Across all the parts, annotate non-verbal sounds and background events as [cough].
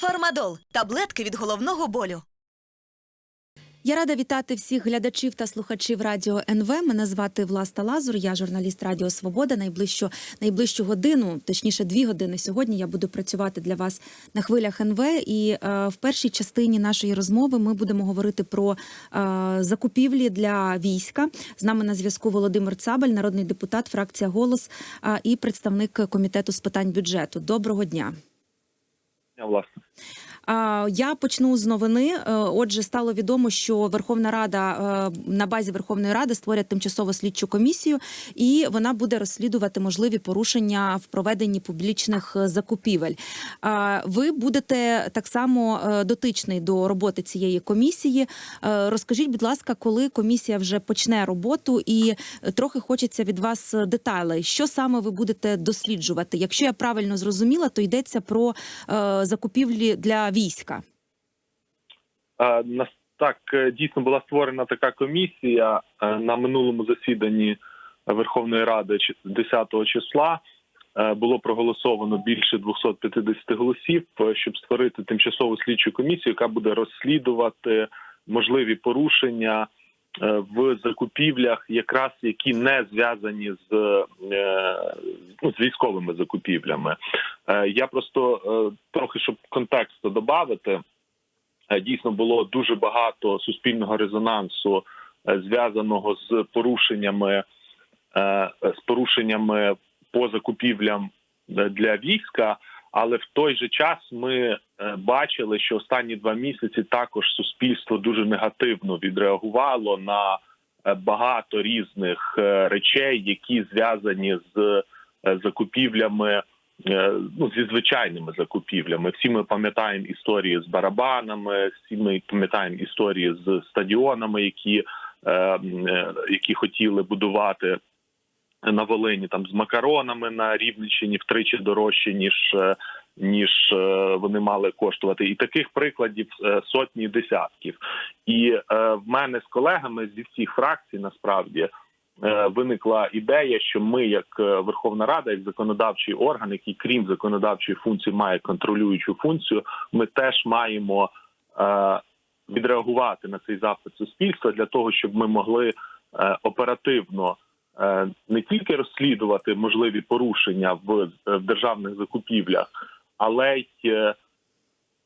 Фармадол таблетки від головного болю. Я рада вітати всіх глядачів та слухачів радіо НВ. Мене звати Власта Лазур. Я журналіст Радіо Свобода. Найближчу найближчу годину, точніше, дві години сьогодні. Я буду працювати для вас на хвилях НВ. І е, в першій частині нашої розмови ми будемо говорити про е, закупівлі для війська. З нами на зв'язку Володимир Цабаль, народний депутат, фракція Голос е, і представник комітету з питань бюджету. Доброго дня. Власне. Я почну з новини. Е, Отже, стало відомо, що Верховна Рада е, на базі Верховної Ради створять тимчасову слідчу комісію, і вона буде розслідувати можливі порушення в проведенні публічних е, закупівель. Ви будете так само дотичний до роботи цієї комісії. Розкажіть, будь ласка, коли комісія вже почне роботу, і трохи хочеться від вас деталей. Що саме ви будете досліджувати? Якщо я правильно зрозуміла, то йдеться про закупівлі для війська. Е, Так, е, дійсно була створена така комісія е, на минулому засіданні Верховної Ради чи- 10 числа. Було проголосовано більше 250 голосів, щоб створити тимчасову слідчу комісію, яка буде розслідувати можливі порушення в закупівлях, якраз які не зв'язані з, е, ну, з військовими закупівлями. Е, Я просто е, трохи щоб контексту додати. Е, Дійсно було дуже багато суспільного резонансу е, зв'язаного з порушеннями е, з порушеннями по закупівлям е, для війська. Але в той же час ми е, бачили, що останні два місяці також суспільство дуже негативно відреагувало на е, багато різних е, речей, які зв'язані з е, закупівлями е, ну, зі звичайними закупівлями. Всі ми пам'ятаємо історії з барабанами, всі ми пам'ятаємо історії з стадіонами, які, е, е, які хотіли будувати на Волині, там з макаронами на Рівненщині втричі дорожче, ніж. Ніж е, вони мали коштувати, і таких прикладів е, сотні десятків. І е, в мене з колегами зі всіх фракцій насправді виникла ідея, що ми, як Верховна Рада, як законодавчий орган, який крім законодавчої функції має контролюючу функцію, ми теж маємо відреагувати на цей запит суспільства для того, щоб ми могли оперативно не тільки розслідувати можливі порушення в державних закупівлях, але й в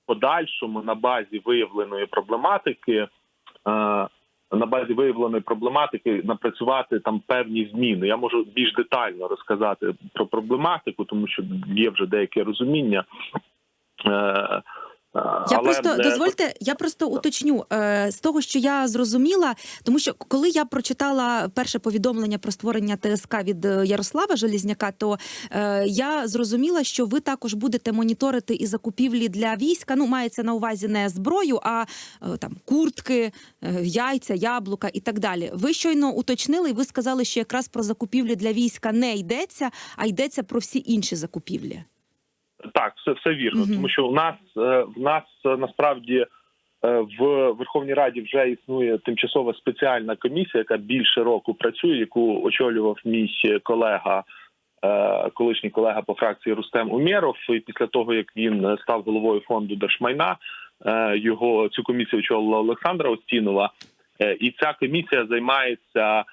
подальшому на базі виявленої проблематики. е, на базі виявленої проблематики напрацювати там певні зміни. Я можу більш детально розказати про проблематику, тому що є вже деяке розуміння. Я але, просто е, дозвольте, я просто уточню е, з того, що я зрозуміла, тому що коли я прочитала перше повідомлення про створення ТСК від е, Ярослава Желізняка, то е, я зрозуміла, що ви також будете моніторити і закупівлі для війська. Ну, мається на увазі не зброю, а там куртки, яйця, яблука і так далі. Ви щойно уточнили, і ви сказали, що якраз про закупівлі для війська не йдеться, а йдеться про всі інші закупівлі. Так, все, все вірно, тому що в нас е, в нас е, насправді е, в Верховній Раді вже існує тимчасова спеціальна комісія, яка більше року працює, яку очолював мій колега, колишній колега по фракції Рустем Умєров. І після того як він став головою фонду держмайна, його цю комісію очолила Олександра Остінова. І ця комісія займається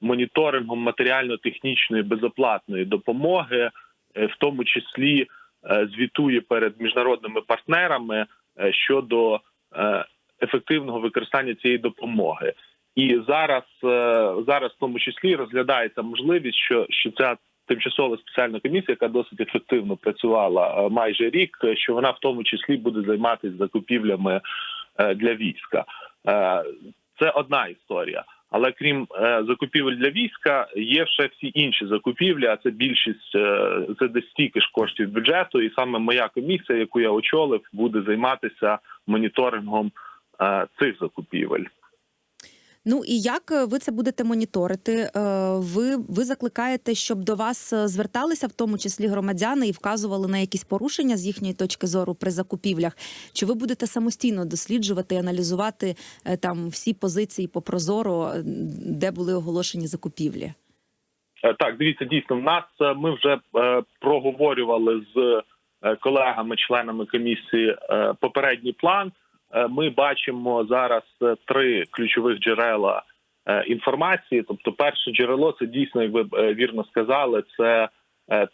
моніторингом матеріально-технічної безоплатної допомоги в тому числі е, звітує перед міжнародними партнерами е, щодо е, ефективного використання цієї допомоги. І зараз е, зараз в тому числі розглядається можливість, що, що ця тимчасова спеціальна комісія, яка досить ефективно працювала е, майже рік, е, що вона в тому числі буде займатися закупівлями е, для війська. Е, Це одна історія. Але крім е, закупівель для війська, є ще всі інші закупівлі. А це більшість е, це десь стільки ж коштів бюджету. І саме моя комісія, яку я очолив, буде займатися моніторингом е, цих закупівель. Ну і як е, ви це будете моніторити? Е, Ви, ви закликаєте, щоб до вас е, зверталися, в тому числі громадяни, і вказували на якісь порушення з їхньої точки зору при закупівлях? Чи ви будете самостійно досліджувати і аналізувати там всі позиції по прозоро, де були оголошені закупівлі? Так, дивіться, дійсно, в нас ми вже проговорювали з е, колегами, членами комісії, попередній план. Е, Ми бачимо зараз е, три ключових джерела е, інформації. Тобто, перше джерело це дійсно, як ви вірно сказали, це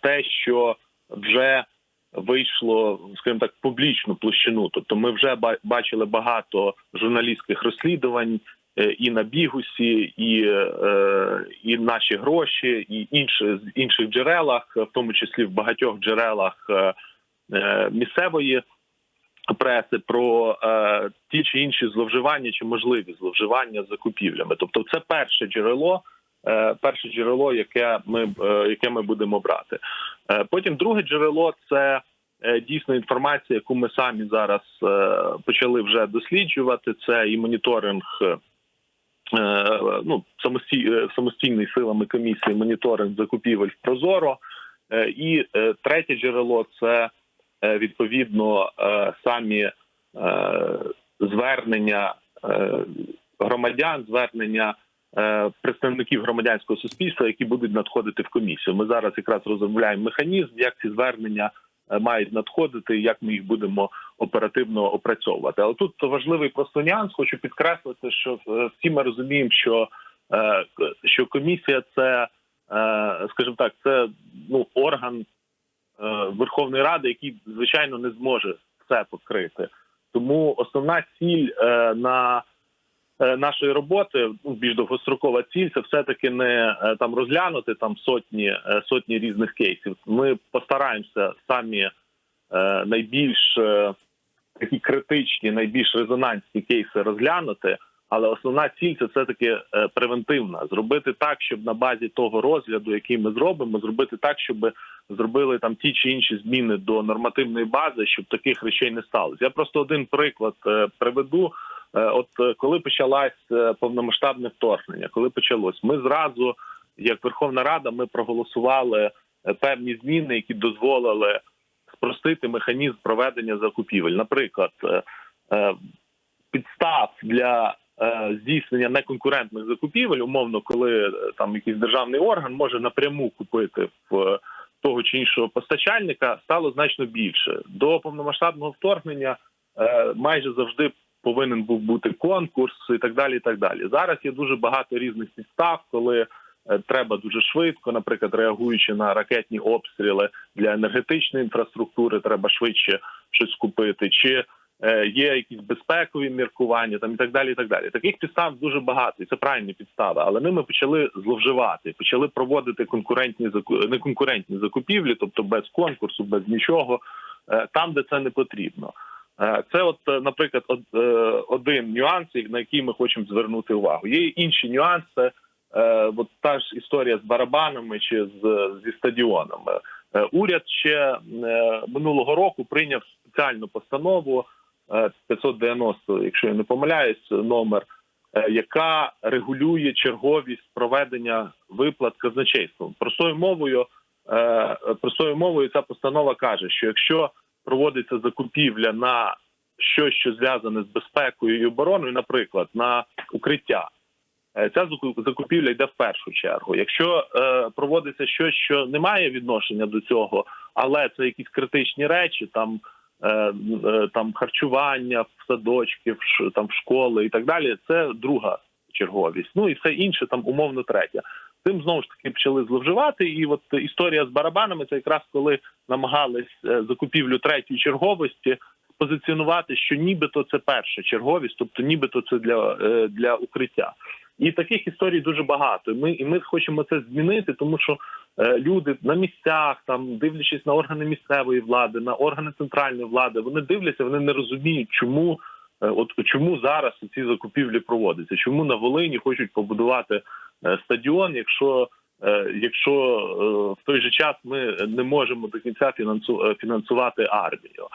те, що вже вийшло, скажімо так, публічну площину. Тобто, ми вже бачили багато журналістських розслідувань і на бігусі, і, і наші гроші, і інші з інших джерелах, в тому числі в багатьох джерелах місцевої преси про е, ті чи інші зловживання чи можливі зловживання закупівлями. Тобто, це перше джерело. е, Перше джерело, яке ми е, яке ми будемо брати. Е, Потім друге джерело це е, дійсно інформація, яку ми самі зараз е, почали вже досліджувати. Це і моніторинг е, ну самостій, самостійний силами комісії моніторинг закупівель в Прозоро. І третє джерело це відповідно е, самі е, звернення е, громадян, звернення е, представників громадянського суспільства, які будуть надходити в комісію. Ми зараз якраз розробляємо механізм, як ці звернення е, мають надходити, як ми їх будемо оперативно опрацьовувати. Але тут важливий просто нюанс. Хочу підкреслити, що е, всі ми розуміємо, що, е, що комісія це, е, скажімо так, це ну орган е, Верховної Ради, який звичайно не зможе все покрити. Тому основна ціль е, на е, нашої роботи, ну, більш довгострокова ціль, це все таки не е, там розглянути там сотні е, сотні різних кейсів. Ми постараємося самі е, найбільш е, такі критичні, найбільш резонансні кейси розглянути. Але основна ціль це все таки превентивна. Зробити так, щоб на базі того розгляду, який ми зробимо, зробити так, щоб зробили там ті чи інші зміни до нормативної бази, щоб таких речей не сталося. Я просто один приклад е, приведу. Е, От е, коли почалось е, повномасштабне вторгнення, коли почалось, ми зразу, як Верховна Рада, ми проголосували е, певні зміни, які дозволили спростити механізм проведення закупівель. Наприклад, е, е, підстав для е, здійснення неконкурентних закупівель, умовно, коли е, там якийсь державний орган може напряму купити в е, того чи іншого постачальника, стало значно більше. До повномасштабного вторгнення е, майже завжди повинен був бути конкурс і так далі. І так далі. Зараз є дуже багато різних підстав, коли е, треба дуже швидко, наприклад, реагуючи на ракетні обстріли для енергетичної інфраструктури, треба швидше щось купити. Чи е, є якісь безпекові міркування, там і так далі. І так далі. Таких підстав дуже багато, і це правильні підстави. Але ними почали зловживати, почали проводити конкурентні неконкурентні закупівлі, тобто без конкурсу, без нічого, е, там, де це не потрібно. Е, Це, от, е, наприклад, од- е, один нюанс, на який ми хочемо звернути увагу. Є інші нюанси. Е, От та ж історія з барабанами чи з зі стадіонами. Е, Уряд ще е, минулого року прийняв спеціальну постанову е, 590, якщо я не помиляюсь, номер, е, яка регулює черговість проведення виплат казначейством. Простою мовою, е, простою мовою, ця постанова каже, що якщо проводиться закупівля на щось, що зв'язане з безпекою і обороною, наприклад, на укриття. е, Ця закупівля йде в першу чергу. Якщо е, проводиться щось, що не має відношення до цього, але це якісь критичні речі, там е, е, там харчування в садочки, в там в школи і так далі, це друга черговість. Ну і все інше там умовно третя. Цим знову ж таки почали зловживати. І от історія з барабанами це якраз коли намагались е, закупівлю третьої черговості позиціонувати, що нібито це перша черговість, тобто нібито це для, е, для укриття. І таких історій дуже багато. Ми і ми хочемо це змінити, тому що е, люди на місцях, там дивлячись на органи місцевої влади, на органи центральної влади, вони дивляться, вони не розуміють, чому е, от чому зараз ці закупівлі проводяться, чому на Волині хочуть побудувати е, стадіон, якщо е, якщо е, в той же час ми не можемо до кінця фінансу, е, фінансувати армію.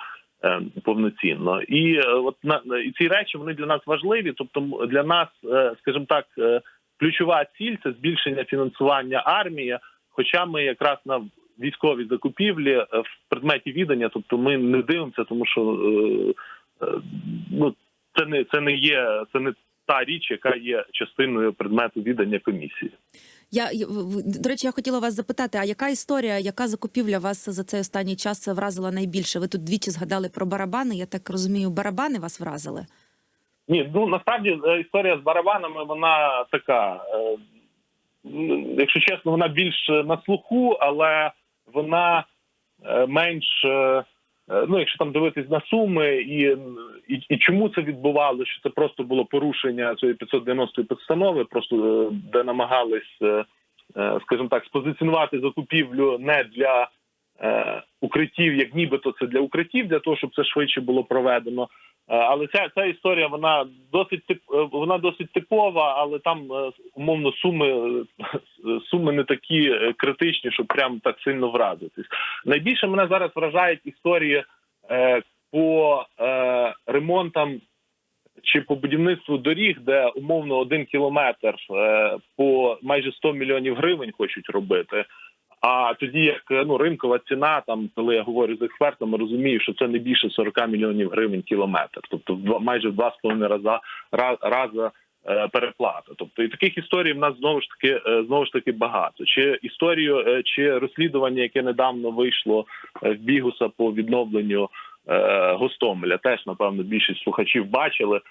Е, Повноцінно і е, от на ці речі вони для нас важливі. Тобто, для нас, е, скажімо так, ключова ціль це збільшення фінансування армії. Хоча ми якраз на військові закупівлі в предметі відання, тобто ми не дивимося, тому що ну це не це не є це не та річ, яка є частиною предмету відання комісії. Я до речі, я хотіла вас запитати: а яка історія, яка закупівля вас за цей останній час вразила найбільше? Ви тут двічі згадали про барабани. Я так розумію, барабани вас вразили? Ні, ну насправді е, історія з барабанами вона така. е, Якщо чесно, вона більш на слуху, але вона е, менш. Е, Ну, якщо там дивитись на суми, і, і, і чому це відбувалося, що це просто було порушення цієї 590 постанови, просто е, де намагались, е, скажімо так, спозиціонувати закупівлю не для укриттів, як нібито це для укриттів, для того, щоб це швидше було проведено. Е, Але ця ця історія вона досить е, вона досить типова, але там е, умовно суми е, [laughs] суми не такі е, критичні, щоб прям так сильно вразитись. Найбільше мене зараз вражають історії е, по е, ремонтам чи по будівництву доріг, де умовно один кілометр е, по майже 100 мільйонів гривень хочуть робити. А тоді як ну ринкова ціна, там коли я говорю з експертами, розумію, що це не більше 40 мільйонів гривень кілометр, тобто майже два з половиною раза раз, раза е, переплата. Тобто і таких історій в нас знову ж таки е, знову ж таки багато. Чи історію, е, чи розслідування, яке недавно вийшло в Бігуса по відновленню Гостомеля, теж напевно більшість слухачів бачили.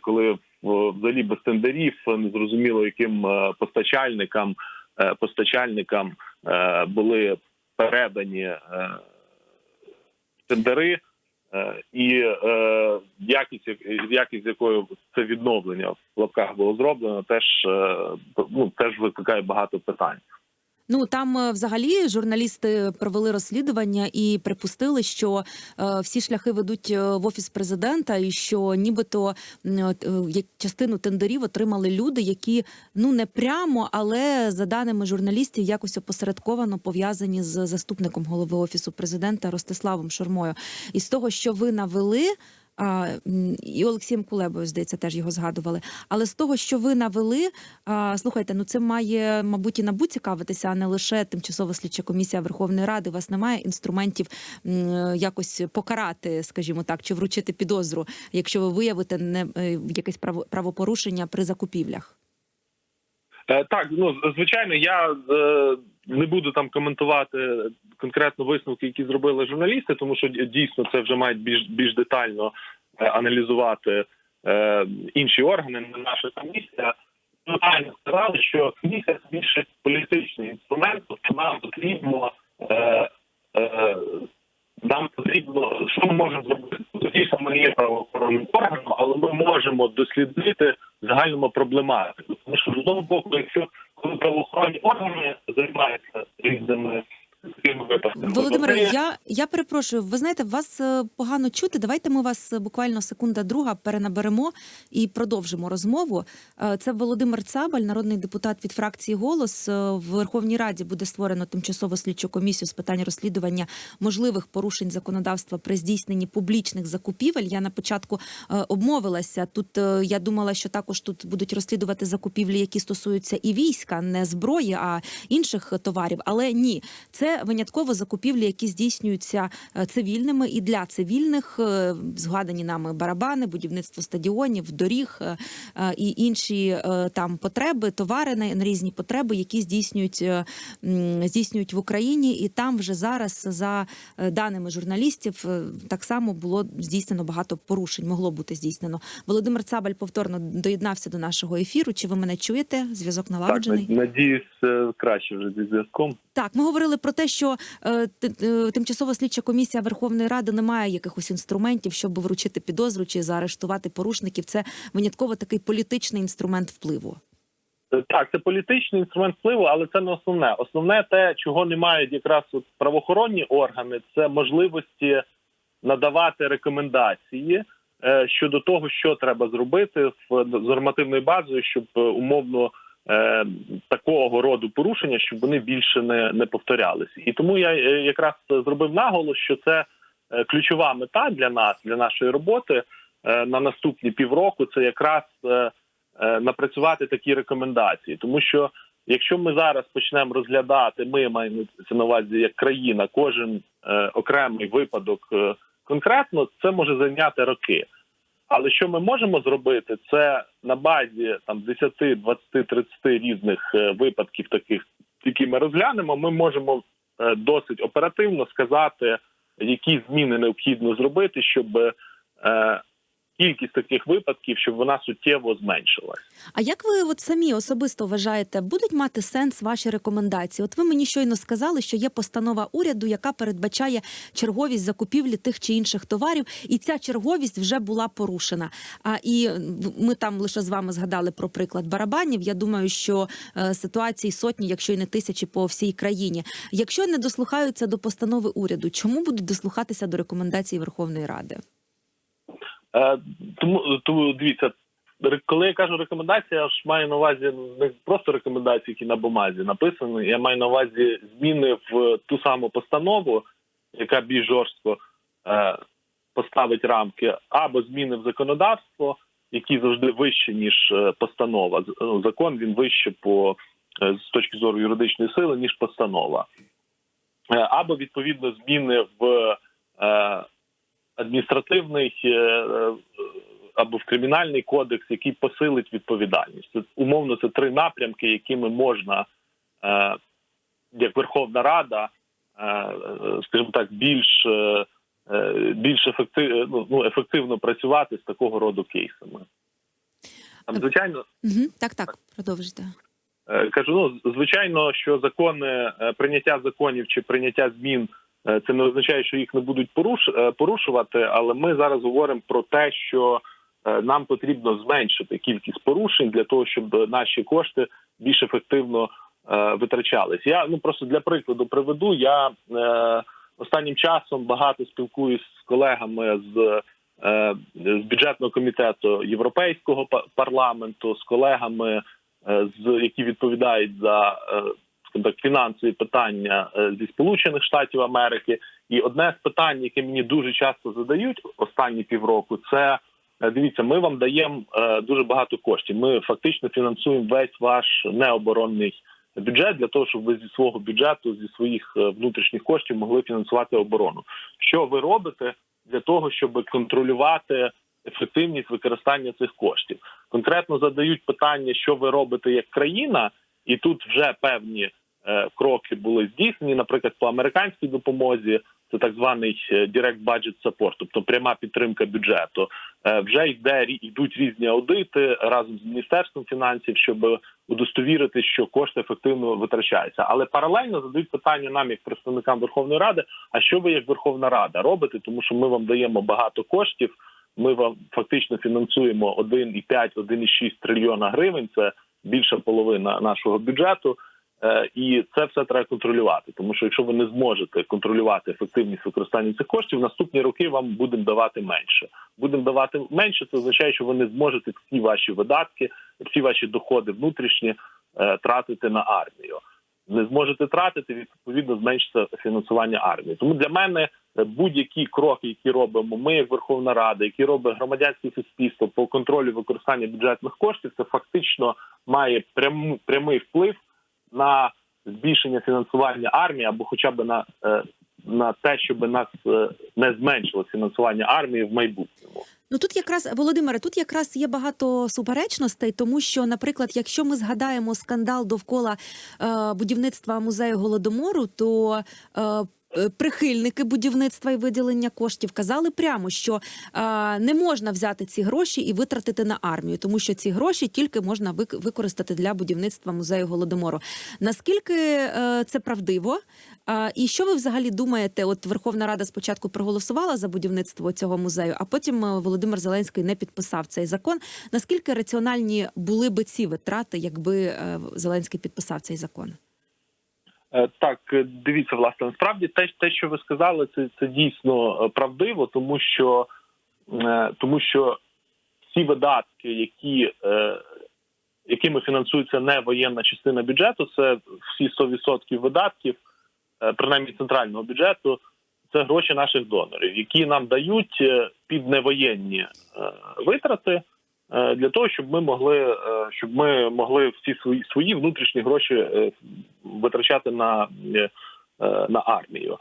Коли взагалі без тендерів незрозуміло яким постачальникам постачальникам були передані е, тендери, е, і е, якість, як- якість якою це відновлення в лапках було зроблено, теж е, ну теж викликає багато питань. Ну там е, взагалі журналісти провели розслідування і припустили, що е, всі шляхи ведуть е, в офіс президента, і що нібито е, як частину тендерів отримали люди, які ну не прямо, але за даними журналістів, якось опосередковано пов'язані з заступником голови офісу президента Ростиславом Шормою. І з того, що ви навели. А, і Олексієм Кулебою, здається, теж його згадували. Але з того, що ви навели, а, слухайте, ну це має, мабуть, і набу цікавитися, а не лише тимчасова слідча комісія Верховної Ради. У вас немає інструментів якось покарати, скажімо так, чи вручити підозру, якщо ви виявите не е, якесь право правопорушення при закупівлях. Е, Так, ну звичайно, я е, не буду там коментувати конкретно висновки, які зробили журналісти, тому що дійсно це вже мають більш більш детально е, аналізувати е, інші органи, не наша комісія. Натально сказали, що комісія більше політичний інструмент, тобто нам потрібно. Е, е, нам потрібно, що ми можемо зробити? Тоді саме є правоохоронним органом, але ми можемо дослідити загальну проблематику. Тому що з одного боку, якщо коли правоохоронні органи займаються різними Володимире, я, я перепрошую. Ви знаєте, вас е, погано чути. Давайте ми вас е, буквально секунда друга перенаберемо і продовжимо розмову. Е, Це Володимир Цабаль, народний депутат від фракції Голос. В Верховній Раді буде створено тимчасову слідчу комісію з питань розслідування можливих порушень законодавства при здійсненні публічних закупівель. Я на початку обмовилася. Тут я думала, що також тут будуть розслідувати закупівлі, які стосуються і війська, не зброї, а інших товарів. Але ні, це винятково закупівлі, які здійснюються е, цивільними і для цивільних е, згадані нами барабани, будівництво стадіонів, доріг е, і інші там потреби, товари на, різні потреби, які здійснюють здійснюють в Україні, і там вже зараз за даними журналістів так само було здійснено багато порушень. Могло бути здійснено. Володимир Цабаль повторно доєднався до нашого ефіру. Чи ви мене чуєте? Зв'язок так, налагоджений? надіюсь, е, краще вже зі зв'язком. Так, ми говорили про те, що е, е, тимчасова слідча комісія Верховної Ради не має якихось інструментів, щоб вручити підозру чи заарештувати порушників. Це винятково такий політичний інструмент впливу. Е, Так, це політичний інструмент впливу, але це не основне. Основне те, чого не мають якраз от правоохоронні органи, це можливості надавати рекомендації е, щодо того, що треба зробити з нормативною базою, щоб умовно е, такого роду порушення, щоб вони більше не, не повторялися. І тому я е, якраз зробив наголос, що це е, ключова мета для нас, для нашої роботи е, на наступні півроку. Це якраз е, е, напрацювати такі рекомендації, тому що якщо ми зараз почнемо розглядати, ми маємо це на увазі як країна, кожен е, окремий випадок е, конкретно, це може зайняти роки. Але що ми можемо зробити, це на базі там 10, 20, 30 різних е, випадків, таких, які ми розглянемо, ми можемо е, досить оперативно сказати, які зміни необхідно зробити, щоб е, кількість таких випадків, щоб вона суттєво зменшилась. А як ви от самі особисто вважаєте, будуть мати сенс ваші рекомендації? От ви мені щойно сказали, що є постанова уряду, яка передбачає черговість закупівлі тих чи інших товарів, і ця черговість вже була порушена. А і ми там лише з вами згадали про приклад барабанів. Я думаю, що е, ситуації сотні, якщо й не тисячі, по всій країні. Якщо не дослухаються до постанови уряду, чому будуть дослухатися до рекомендацій Верховної Ради? Е, тому, тому дивіться, коли я кажу рекомендація, я ж маю на увазі не просто рекомендації, які на бумазі написані. Я маю на увазі зміни в ту саму постанову, яка більш жорстко е, поставить рамки, або зміни в законодавство, які завжди вищі ніж е, постанова. Ну, Закон він вище по е, з точки зору юридичної сили, ніж постанова, або відповідно зміни в е, адміністративний е, е, або в кримінальний кодекс, який посилить відповідальність. Це, умовно, це три напрямки, якими можна, е, як Верховна Рада, скажімо так, більш, більш ефектив, ну, ну, ефективно працювати з такого роду кейсами. Там, звичайно, Угу. Так, так, продовжуйте. Кажу, ну звичайно, що закони прийняття законів чи прийняття змін це не означає, що їх не будуть е, порушувати. Але ми зараз говоримо про те, що е, нам потрібно зменшити кількість порушень для того, щоб наші кошти більш ефективно е, витрачались. Я ну просто для прикладу приведу. Я е, останнім часом багато спілкуюсь з колегами з. е, З бюджетного комітету Європейського па- парламенту з колегами е, з які відповідають за е, так фінансові питання е, зі Сполучених Штатів Америки. І одне з питань, яке мені дуже часто задають останні півроку, це е, дивіться, ми вам даємо е, дуже багато коштів. Ми фактично фінансуємо весь ваш необоронний бюджет для того, щоб ви зі свого бюджету, зі своїх внутрішніх коштів могли фінансувати оборону. Що ви робите для того, щоб контролювати ефективність використання цих коштів? конкретно задають питання, що ви робите як країна, і тут вже певні кроки були здійснені. Наприклад, по американській допомозі це так званий е, Direct Budget Support, тобто пряма підтримка бюджету. Е, вже йде йдуть різні аудити разом з міністерством фінансів, щоб удостовірити, що кошти ефективно витрачаються. Але паралельно задають питання нам, як представникам Верховної Ради, а що ви як Верховна Рада робите? Тому що ми вам даємо багато коштів. Ми вам фактично фінансуємо 1,5, 1,6 трильйона гривень. Це більша половина нашого бюджету. Е, І це все треба контролювати, тому що якщо ви не зможете контролювати ефективність використання цих коштів, наступні роки вам будемо давати менше. Будемо давати менше, це означає, що ви не зможете всі ваші видатки, всі ваші доходи внутрішні е, тратити на армію. Не зможете тратити, відповідно зменшиться фінансування армії. Тому для мене е, будь-які кроки, які робимо ми, як Верховна Рада, які робить громадянське суспільство по контролю використання бюджетних коштів, це фактично має пряму прямий вплив на збільшення фінансування армії або хоча б на, е, на те, щоб нас е, не зменшило фінансування армії в майбутньому. Ну тут якраз Володимире, тут якраз є багато суперечностей, тому що, наприклад, якщо ми згадаємо скандал довкола е, будівництва музею голодомору, то е, Прихильники будівництва і виділення коштів казали прямо, що е, не можна взяти ці гроші і витратити на армію, тому що ці гроші тільки можна вик- використати для будівництва музею голодомору. Наскільки е, це правдиво? А, і що ви взагалі думаєте? От Верховна Рада спочатку проголосувала за будівництво цього музею, а потім е, Володимир Зеленський не підписав цей закон. Наскільки раціональні були би ці витрати, якби е, Зеленський підписав цей закон? Е, Так, е, дивіться, власне, насправді те, те, що ви сказали, це, це дійсно е, правдиво, тому що тому що всі видатки, які якими фінансується не воєнна частина бюджету, це всі 100% видатків, принаймні центрального бюджету, це гроші наших донорів, які нам дають під невоєнні витрати. Е, Для того щоб ми могли е, щоб ми могли всі свої свої внутрішні гроші е, витрачати на, на армію.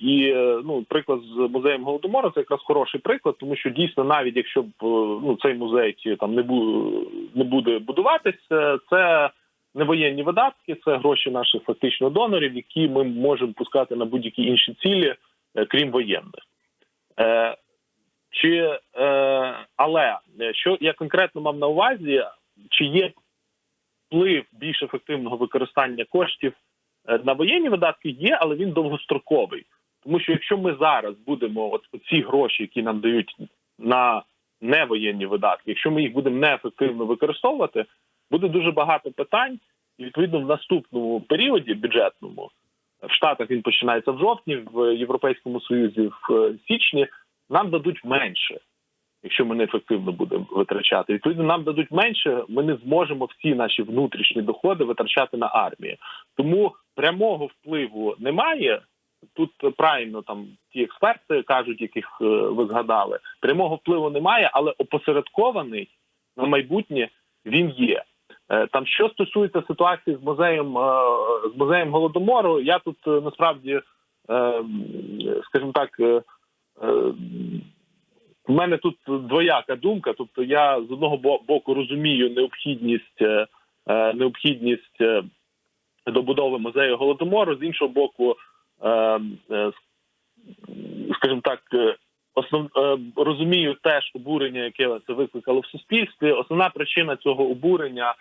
І ну, приклад з музеєм голодомору це якраз хороший приклад, тому що дійсно, навіть якщо б ну цей музей там не бу не буде будуватися, це не воєнні видатки, це гроші наших фактично донорів, які ми можемо пускати на будь-які інші цілі, крім воєнних. Чи е, але е, що я конкретно мав на увазі, чи є вплив більш ефективного використання коштів е, на воєнні видатки? Є, але він довгостроковий. Тому що якщо ми зараз будемо от ці гроші, які нам дають на невоєнні видатки, якщо ми їх будемо неефективно використовувати, буде дуже багато питань, і відповідно в наступному періоді бюджетному в Штатах він починається в жовтні, в Європейському Союзі в е, січні. Нам дадуть менше, якщо ми неефективно будемо витрачати. Відповідно, нам дадуть менше. Ми не зможемо всі наші внутрішні доходи витрачати на армію. Тому прямого впливу немає. Тут правильно там ті експерти кажуть, яких е, ви згадали. Прямого впливу немає, але опосередкований на майбутнє він є. Е, Там що стосується ситуації з музеєм е, з музеєм голодомору, я тут насправді, скажімо так, в мене тут двояка думка. Тобто, я з одного боку розумію необхідність е, е, необхідність е, добудови музею голодомору, з іншого боку, е, е, скажімо так, е, основ е, розумію теж обурення, яке це викликало в суспільстві. Основна причина цього обурення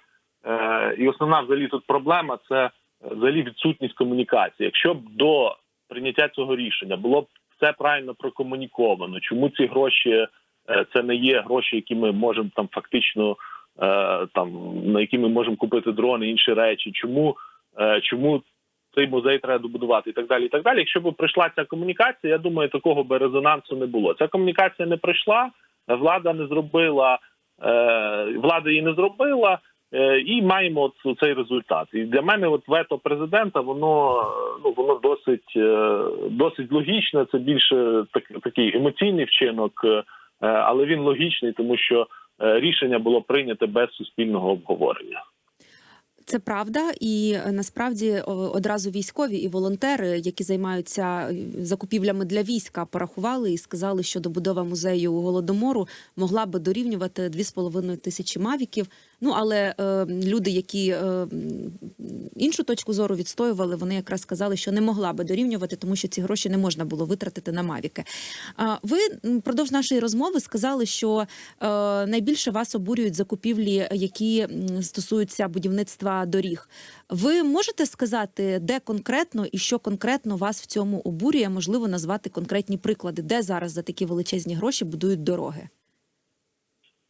е, і основна взагалі тут проблема це е, взагалі відсутність комунікації. Якщо б до прийняття цього рішення було б все правильно прокомуніковано, чому ці гроші е, це не є гроші, які ми можемо там фактично е, там на які ми можемо купити дрони, інші речі, чому, е, чому цей музей треба добудувати і так далі. І так далі. Якщо б прийшла ця комунікація, я думаю, такого би резонансу не було. Ця комунікація не прийшла, влада не зробила, влада її не зробила. Е, І маємо цей результат. І для мене, от вето президента, воно е, ну воно досить е, досить логічне. Це більше так, такий емоційний вчинок, але він логічний, тому що рішення було прийнято без суспільного обговорення. Це правда, і насправді одразу військові і волонтери, які займаються закупівлями для війська, порахували і сказали, що добудова музею голодомору могла би дорівнювати 2,5 тисячі мавіків. Ну але е, люди, які е, іншу точку зору відстоювали, вони якраз сказали, що не могла би дорівнювати, тому що ці гроші не можна було витратити на мавіки. А ви м, продовж нашої розмови сказали, що е, найбільше вас обурюють закупівлі, які стосуються будівництва доріг. Ви можете сказати, де конкретно і що конкретно вас в цьому обурює? Можливо, назвати конкретні приклади, де зараз за такі величезні гроші будують дороги?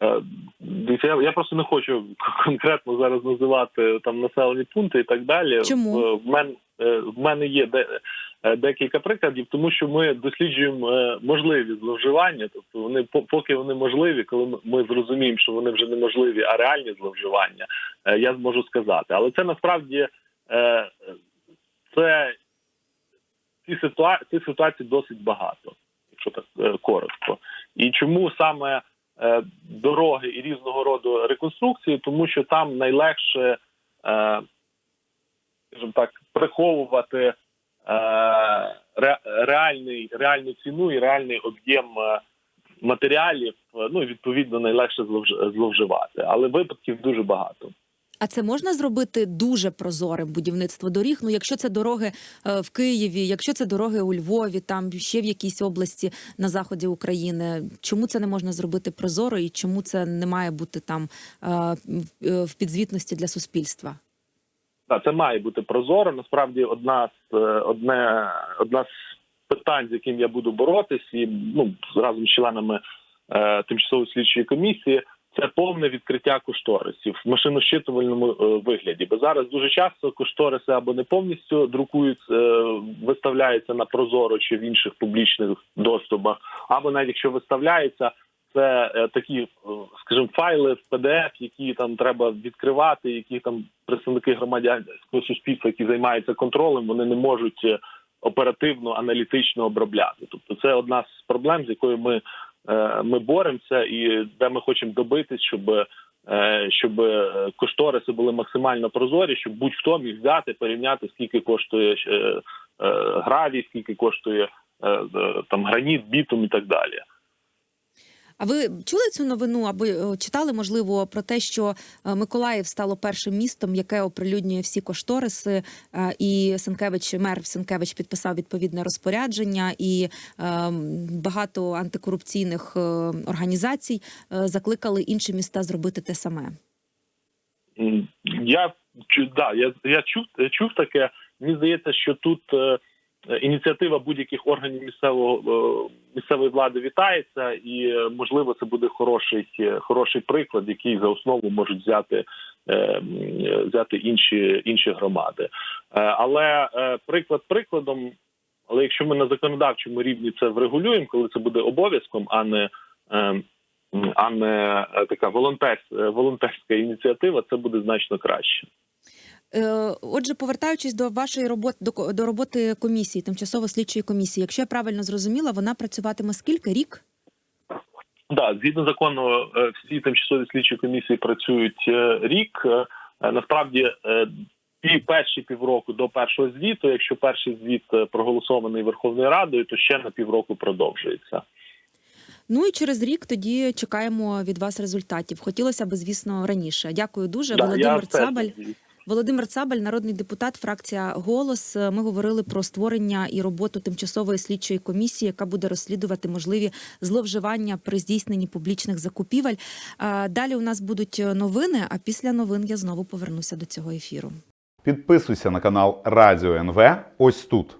Е, дивіться, Я, я просто не хочу конкретно зараз називати там населені пункти і так далі. Чому? В, в мене в мене є де, е, декілька прикладів, тому що ми досліджуємо е, можливі зловживання. Тобто вони поки вони можливі, коли ми- зрозуміємо, що вони вже неможливі, а реальні зловживання, е, я зможу сказати. Але це насправді е, це ці ситуації, ці ситуації досить багато, якщо так е, коротко. І чому саме е, дороги і різного роду реконструкції, тому що там найлегше, е, скажімо так, приховувати е, ре, реальний, реальну ціну і реальний об'єм е, матеріалів. Ну і відповідно найлегше зловж- зловживати. Але випадків дуже багато. А це можна зробити дуже прозорим будівництво доріг? Ну, якщо це дороги е, в Києві, якщо це дороги у Львові, там ще в якійсь області на заході України. Чому це не можна зробити прозоро і чому це не має бути там е, в- е, підзвітності для суспільства? Так, це має бути прозоро. Насправді, одна з одне одна з питань, з яким я буду боротись, і ну разом з членами е, тимчасової слідчої комісії, це повне відкриття кошторисів в машинощитувальному е, вигляді. Бо зараз дуже часто кошториси або не повністю друкують, е, виставляються на прозоро чи в інших публічних доступах, або навіть якщо виставляється. Це е, такі, скажімо, файли в PDF, які там треба відкривати, які там представники громадянського суспільства, які займаються контролем, вони не можуть оперативно аналітично обробляти. Тобто, це одна з проблем, з якою ми, ми боремося, і де ми хочемо добитись, щоб, е, щоб е, кошториси були максимально прозорі, щоб будь-хто міг взяти, порівняти, скільки коштує е, гравій, скільки коштує е, е, там граніт, бітум і так далі. А ви чули цю новину або е, читали можливо про те, що е, Миколаїв стало першим містом, яке оприлюднює всі кошториси, е, і Сенкевич, мер Сенкевич підписав відповідне розпорядження, і багато антикорупційних організацій закликали інші міста зробити те саме. Я да, я, я чув чув таке. Мені здається, що тут ініціатива будь-яких органів місцевого е, місцевої влади вітається, і е, можливо це буде хороший е, хороший приклад, який за основу можуть взяти взяти інші інші громади. Але приклад прикладом. Але якщо ми на законодавчому рівні це врегулюємо, коли це буде обов'язком, а не а не така волонтерська, волонтерська ініціатива, це буде значно краще. Е, Отже, повертаючись до вашої роботи до, до роботи комісії, тимчасово слідчої комісії, якщо я правильно зрозуміла, вона працюватиме скільки рік? Да, згідно закону, е, всі тимчасові слідчі комісії працюють е, рік. Насправді, пів перші півроку до першого звіту. Якщо перший звіт проголосований Верховною Радою, то ще на півроку продовжується. Ну і через рік тоді чекаємо від вас результатів. Хотілося б, звісно, раніше. Дякую дуже. Да, Володимир Цабаль. Володимир Цабаль, народний депутат, фракція Голос. Ми говорили про створення і роботу тимчасової слідчої комісії, яка буде розслідувати можливі зловживання при здійсненні публічних закупівель. Далі у нас будуть новини. А після новин я знову повернуся до цього ефіру. Підписуйся на канал Радіо НВ ось тут.